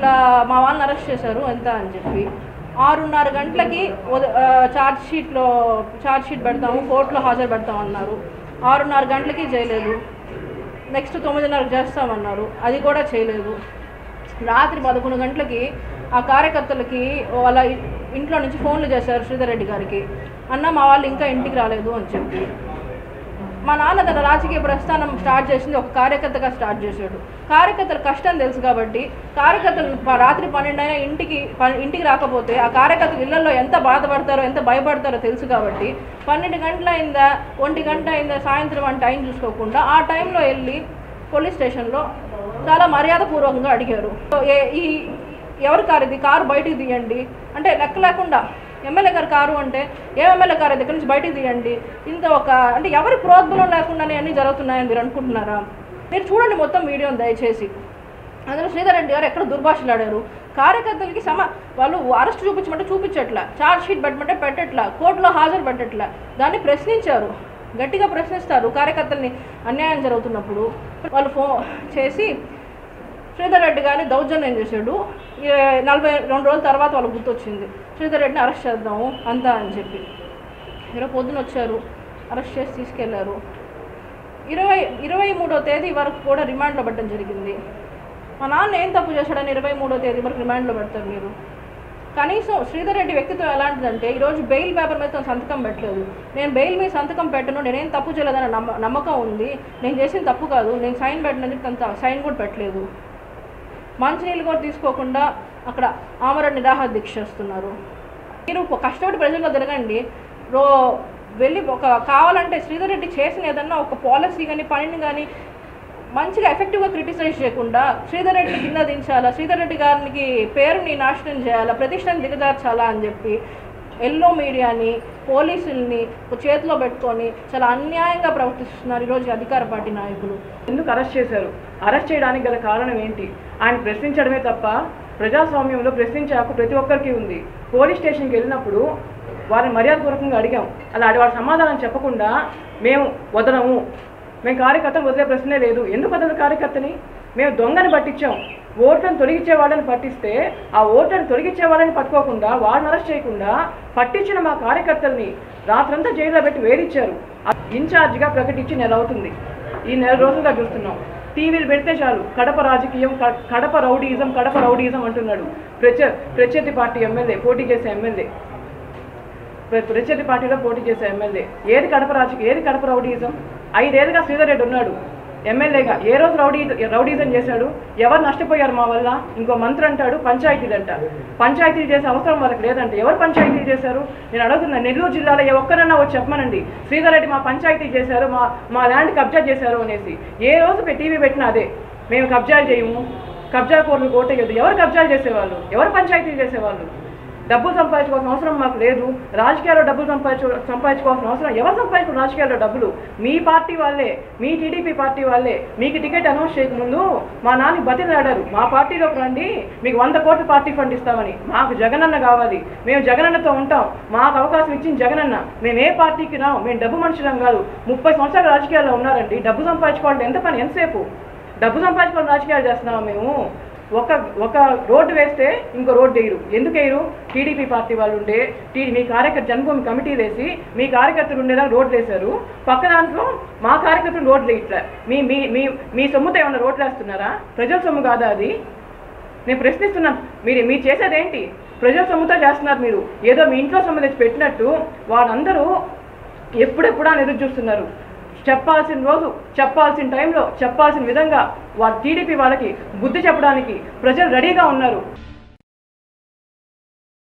ఇట్లా మా వాళ్ళని అరెస్ట్ చేశారు ఎంత అని చెప్పి. ఆరున్నర గంటలకి ఛార్జ్ షీట్లో ఛార్జ్ షీట్ పెడతాము కోర్టులో హాజరు పెడతాం అన్నారు ఆరున్నర గంటలకి చేయలేదు. నెక్స్ట్ తొమ్మిదిన్నరకు చేస్తామన్నారు. అది కూడా చేయలేదు. రాత్రి పదకొండు గంటలకి ఆ కార్యకర్తలకి వాళ్ళ ఇంట్లో నుంచి ఫోన్లు చేశారు శ్రీధర్ రెడ్డి గారికి. అన్న మా వాళ్ళు ఇంకా ఇంటికి రాలేదు అని చెప్పి. మా నాన్న తన రాజకీయ ప్రస్థానం స్టార్ట్ చేసింది ఒక కార్యకర్తగా స్టార్ట్ చేశాడు. కార్యకర్తల కష్టం తెలుసు కాబట్టి కార్యకర్తలు రాత్రి పన్నెండు అయినా ఇంటికి ప- ఇంటికి రాకపోతే ఆ కార్యకర్తలు ఇళ్ళలో ఎంత బాధపడతారో ఎంత భయపడతారో తెలుసు కాబట్టి పన్నెండు గంటల అయిందా ఒంటి గంట అయిందా సాయంత్రం అని టైం చూసుకోకుండా ఆ టైంలో వెళ్ళి పోలీస్ స్టేషన్లో చాలా మర్యాదపూర్వకంగా అడిగారు. ఈ ఎవరి కారు ఇది? కారు బయటికి తీయండి. అంటే లెక్క లేకుండా ఎమ్మెల్యే గారు కారు అంటే ఏ ఎమ్మెల్యే గారు దగ్గర నుంచి బయటికి తీయండి. ఇంత ఒక అంటే ఎవరి ప్రోద్బలం లేకుండానే అన్నీ జరుగుతున్నాయని మీరు అనుకుంటున్నారా? మీరు చూడండి మొత్తం వీడియోని దయచేసి. అందులో శ్రీధర్ రెడ్డి గారు ఎక్కడ దుర్భాషలాడారు కార్యకర్తలకి సమ వాళ్ళు అరెస్ట్ చూపించమంటే చూపించట్లా. ఛార్జ్ షీట్ పెట్టమంటే పెట్టట్లా. కోర్టులో హాజరు పెట్టట్లా. దాన్ని ప్రశ్నించారు. గట్టిగా ప్రశ్నిస్తారు కార్యకర్తల్ని అన్యాయం జరుగుతున్నప్పుడు. వాళ్ళు ఫోన్ చేసి శ్రీధర్ రెడ్డి గారిని దౌర్జన్యం చేశాడు. నలభై రెండు రోజుల తర్వాత వాళ్ళకి గుర్తొచ్చింది. శ్రీధర్ రెడ్డిని అరెస్ట్ చేద్దాము అంతా అని చెప్పి. ఈరోజు పొద్దున వచ్చారు అరెస్ట్ చేసి తీసుకెళ్ళారు. ఇరవై ఇరవై మూడో తేదీ వరకు కూడా రిమాండ్లో పెట్టడం జరిగింది. మా నాన్న ఏం తప్పు చేశాడని ఇరవై మూడో తేదీ వరకు రిమాండ్లో పెడతారు మీరు. కనీసం శ్రీధర్ రెడ్డి వ్యక్తిత్వం ఎలాంటిదంటే ఈరోజు బెయిల్ పేపర్ మీద తను సంతకం పెట్టలేదు. నేను బెయిల్ మీద సంతకం పెట్టను నేనేం తప్పు చేయలేదని నమ్మ నమ్మకం ఉంది. నేను చేసిన తప్పు కాదు నేను సైన్ పెట్టినందుకు తను సైన్ కూడా పెట్టలేదు. మంచినీళ్ళు కూడా తీసుకోకుండా అక్కడ ఆమరణ నిరాహార దీక్ష చేస్తున్నారు. మీరు కష్టపడి ప్రజల్లో తిరగండి. రో వెళ్ళి ఒక కావాలంటే శ్రీధర్ రెడ్డి చేసిన ఏదన్నా ఒక పాలసీ కానీ పనిని కానీ మంచిగా ఎఫెక్టివ్గా క్రిటిసైజ్ చేయకుండా శ్రీధర్ రెడ్డిని కింద దించాలా శ్రీధర్ రెడ్డి గారికి పేరుని నాశనం చేయాలా ప్రతిష్టని దిగజార్చాలా అని చెప్పి ఎల్లో మీడియాని పోలీసుల్ని చేతిలో పెట్టుకొని చాలా అన్యాయంగా ప్రవర్తిస్తున్నారు ఈరోజు అధికార పార్టీ నాయకులు. ఎందుకు అరెస్ట్ చేశారు? అరెస్ట్ చేయడానికి గల కారణం ఏంటి? ఆయన ప్రశ్నించడమే తప్ప ప్రజాస్వామ్యంలో ప్రశ్నించే హక్కు ప్రతి ఒక్కరికి ఉంది. పోలీస్ స్టేషన్కి వెళ్ళినప్పుడు వారిని మర్యాదపూర్వకంగా అడిగాం. అలా అడి వారి సమాధానం చెప్పకుండా మేము వదలము. మేము కార్యకర్తను వదిలే ప్రశ్నే లేదు. ఎందుకు వదలదు కార్యకర్తని? మేము దొంగని పట్టించాం. ఓట్లను తొలగించే వాళ్ళని పట్టిస్తే ఆ ఓట్లను తొలగించే వాళ్ళని పట్టుకోకుండా వాళ్ళని అరెస్ట్ చేయకుండా పట్టించిన మా కార్యకర్తల్ని రాత్రంతా జైల్లో పెట్టి వేధించారు. ఇన్ఛార్జిగా ప్రకటించి నెల అవుతుంది. ఈ నెల రోజులుగా చూస్తున్నాం. టీవీలు పెడితే చాలు. కడప రాజకీయం కడప రౌడీజం కడప రౌడీజం అంటున్నాడు. ప్రత్య ప్రత్యర్థి పార్టీ ఎమ్మెల్యే పోటీ చేసే ఎమ్మెల్యే. ప్రత్యర్థి పార్టీలో పోటీ చేసే ఎమ్మెల్యే. ఏది కడప రాజకీయం ఏది కడప రౌడీజం? ఐదేళ్ళుగా శ్రీధర్ రెడ్డి ఉన్నాడు. ఎమ్మెల్యేగా ఏ రోజు రౌడీ రౌడీజం చేశాడు? ఎవరు నష్టపోయారు మా వల్ల? ఇంకో మంత్రి అంటాడు పంచాయతీలు అంటారు పంచాయతీలు చేసే అవసరం వాళ్ళకి లేదంటే ఎవరు పంచాయతీలు చేశారు? నేను అడుగుతున్నా నెల్లూరు జిల్లాలో ఏ ఒక్కరన్నా వచ్చి చెప్పమనండి. శ్రీధర్ రెడ్డి మా పంచాయతీ చేశారు మా మా ల్యాండ్ కబ్జా చేశారు అనేసి. ఏ రోజు టీవీ పెట్టినా అదే మేము కబ్జాలు చేయము. కబ్జా కోర్లు కోటేయద్దు ఎవరు కబ్జాలు చేసేవాళ్ళు? ఎవరు పంచాయతీలు చేసేవాళ్ళు? డబ్బులు సంపాదించుకోవాల్సిన అవసరం మాకు లేదు. రాజకీయాల్లో డబ్బులు సంపాదించు సంపాదించుకోవాల్సిన అవసరం ఎవరు సంపాదించుకున్న రాజకీయాల్లో డబ్బులు? మీ పార్టీ వాళ్ళే మీ టీడీపీ పార్టీ వాళ్ళే. మీకు టికెట్ అనౌన్స్ చేయకముందు మా నాన్న బతిలాడారు మా పార్టీలోకి రండి. మీకు వంద కోట్ల పార్టీ ఫండ్ ఇస్తామని. మాకు జగనన్న కావాలి. మేము జగనన్నతో ఉంటాం. మాకు అవకాశం ఇచ్చిన జగనన్న. మేము ఏ పార్టీకి రాం? మేము డబ్బు మనుషులం కాదు. ముప్పై సంవత్సరాలు రాజకీయాల్లో ఉన్నారండి. డబ్బు సంపాదించుకోవాలంటే ఎంత పని? ఎంతసేపు? డబ్బు సంపాదించుకోవడం రాజకీయాలు చేస్తున్నాం మేము. ఒక ఒక రోడ్డు వేస్తే ఇంకో రోడ్డు వేయరు. ఎందుకు వేయరు? టీడీపీ పార్టీ వాళ్ళు ఉండే టీ మీ కార్యకర్త జన్మభూమి కమిటీ వేసి మీ కార్యకర్తలు ఉండేలా రోడ్లు వేశారు. పక్క దాంట్లో మా కార్యకర్తలు రోడ్లు వేయట్లే. మీ మీ మీ మీ సొమ్ముతో ఏమైనా రోడ్లు వేస్తున్నారా? ప్రజల సొమ్ము కాదా అది? నేను ప్రశ్నిస్తున్నాను. మీరు మీరు చేసేది ఏంటి ప్రజల సొమ్ముతో చేస్తున్నారు మీరు. ఏదో మీ ఇంట్లో సొమ్ము తెచ్చి పెట్టినట్టు వాళ్ళందరూ ఎప్పుడెప్పుడు అని ఎదురు చూస్తున్నారు చెప్పాల్సిన రోజు చెప్పాల్సిన టైంలో చెప్పాల్సిన విధంగా వారి టీడీపీ వాళ్ళకి బుద్ధి చెప్పడానికి ప్రజలు రెడీగా ఉన్నారు.